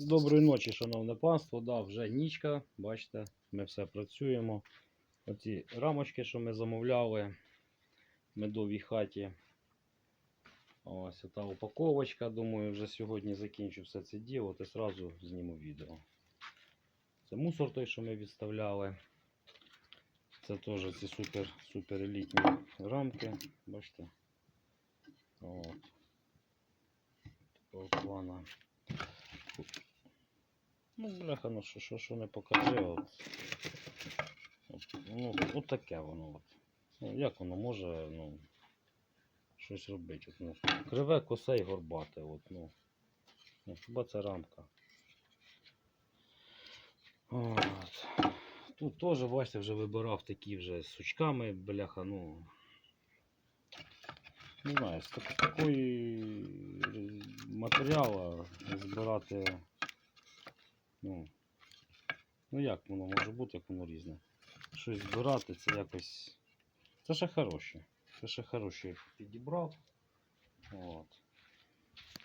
Доброї ночі, шановне панство. Да, вже нічка, бачите, ми все працюємо. Оці рамочки, що ми замовляли в медовій хаті. Ось та упаковочка. Думаю, вже сьогодні закінчу все це діло і зразу зніму відео. Це мусор той, що ми відставляли. Це теж ці супер, супер елітні рамки. Бачите? От. Такого плана. Ну, бляха, ну що, що, що не покажи, от. от ну, от таке воно. От. Ну, як воно може, ну, щось робити. От, ну, криве, косе і горбате. От, ну. Ну, хіба це рамка. От. Тут теж, бачите, вже вибирав такі вже з сучками, бляха, ну. Не знаю, з такої матеріалу збирати. Ну, ну як воно може бути, як воно різне. Щось збирати, це якось. Це ще хороше. Це ще хороше підібрав. От.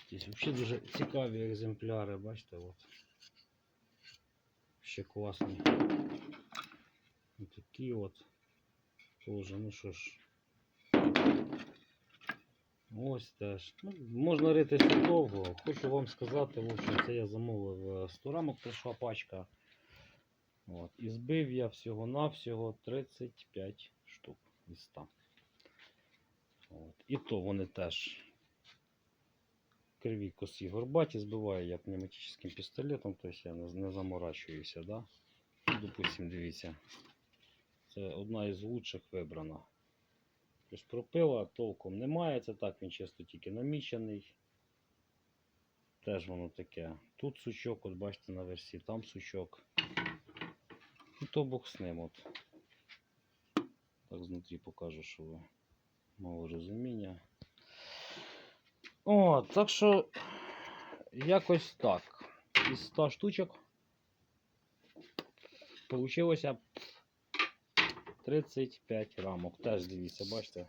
Ті взагалі дуже цікаві екземпляри, бачите, от. Ще класні. Такі от. Тоже, ну що ж. Ось теж. Ну, можна ритися довго. Хочу вам сказати, общем, це я замовив е, 100 рамок, прийшла пачка. От. І збив я всього-навсього 35 штук із 100. От. І то вони теж криві косі горбаті збиваю я пневматичним пістолетом, тобто я не, заморачуюся. Да? Допустим, дивіться. Це одна із лучших вибрана. Тобто пропила толком немає, це так він чисто тільки намічений. Теж воно таке. Тут сучок, от бачите на версії, там сучок. І то Бог з ним. От. Так знутрі покажу, що ви мало розуміння. О, так що якось так. Із 100 штучок получилося 35 рамок. Теж дивіться, бачите.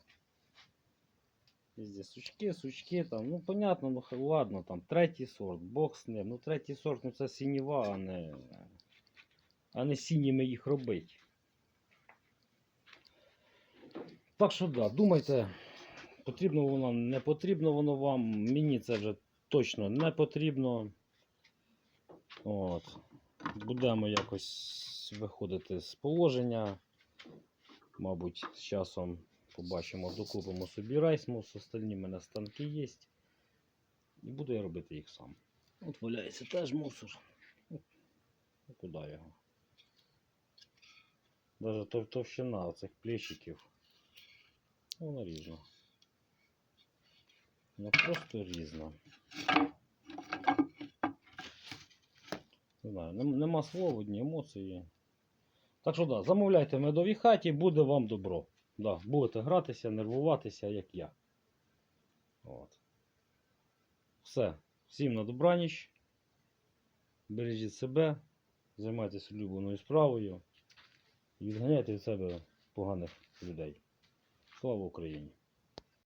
Везде сучки, сучки там. Ну, понятно, ну ладно, там третій сорт, бог з ним. Ну, третій сорт, ну це сініва, а не. А не сініми їх робить. Так що да, думайте, потрібно воно, не потрібно воно вам. Мені це вже точно не потрібно. От. Будемо якось виходити з положення. Мабуть, з часом побачимо, докупимо собі райсмус, остальні в мене станки є. І буду я робити їх сам. От валяється теж мусор. Ну, куди його? Тов- товщина цих плечиків. Вона різна. Вона просто різна. Не знаю, нема слов, одні емоції. Так що да, замовляйте в медовій хаті, буде вам добро. Да, будете гратися, нервуватися, як я. От. Все. Всім на добраніч. Бережіть себе, займайтеся улюбленою справою і відганяйте від себе поганих людей. Слава Україні!